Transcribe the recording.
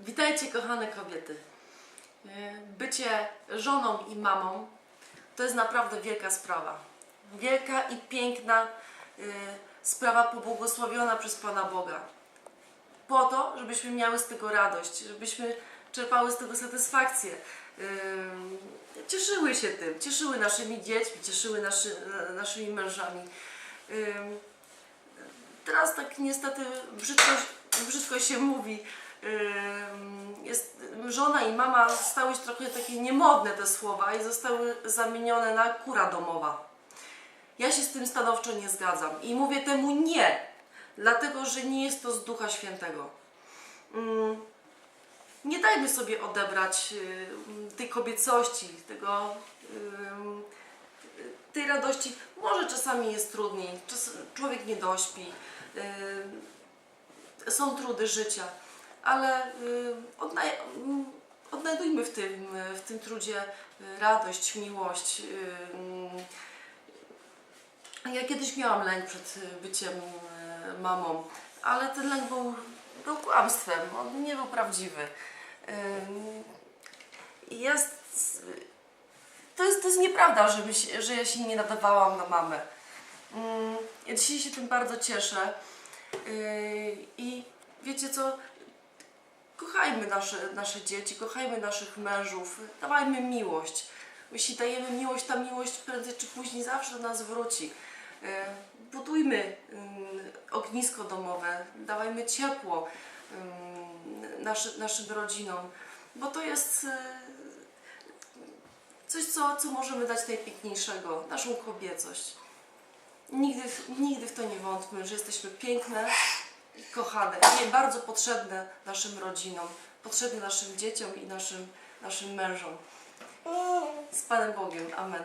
Witajcie, kochane kobiety. E, Bycie żoną i mamą to jest naprawdę wielka sprawa. Wielka i piękna e, sprawa pobłogosławiona przez Pana Boga. Po to, żebyśmy miały z tego radość, żebyśmy czerpały z tego satysfakcję. E, Cieszyły się tym, cieszyły naszymi dziećmi, cieszyły naszy, naszymi mężami. Teraz tak niestety brzydko, brzydko się mówi. Jest, żona i mama stały się trochę takie niemodne te słowa i zostały zamienione na kura domowa. Ja się z tym stanowczo nie zgadzam i mówię temu nie, dlatego że nie jest to z Ducha Świętego. Nie dajmy sobie odebrać tej kobiecości, tego, tej radości. Może czasami jest trudniej, człowiek nie dośpi, są trudy życia, ale y, odnaj, mm, odnajdujmy w tym, w tym trudzie y, radość, miłość. y, mm. Ja kiedyś miałam lęk przed byciem mamą, ale ten lęk był, był kłamstwem, on nie był prawdziwy. Jest, to, jest, to jest nieprawda, że, ja się nie nadawałam na mamę. Mm, Ja dzisiaj się tym bardzo cieszę. I wiecie co? Kochajmy nasze, nasze dzieci, kochajmy naszych mężów, dawajmy miłość. Jeśli dajemy miłość, ta miłość prędzej czy później zawsze do nas wróci. Yy, Budujmy ym, ognisko domowe, dawajmy ciepło ym, naszy, naszym rodzinom, bo to jest yy, coś, co, co możemy dać najpiękniejszego, naszą kobiecość. Nigdy, nigdy w to nie wątpmy, że jesteśmy piękne, kochane i bardzo potrzebne naszym rodzinom, potrzebne naszym dzieciom i naszym, naszym mężom. Z Panem Bogiem. Amen.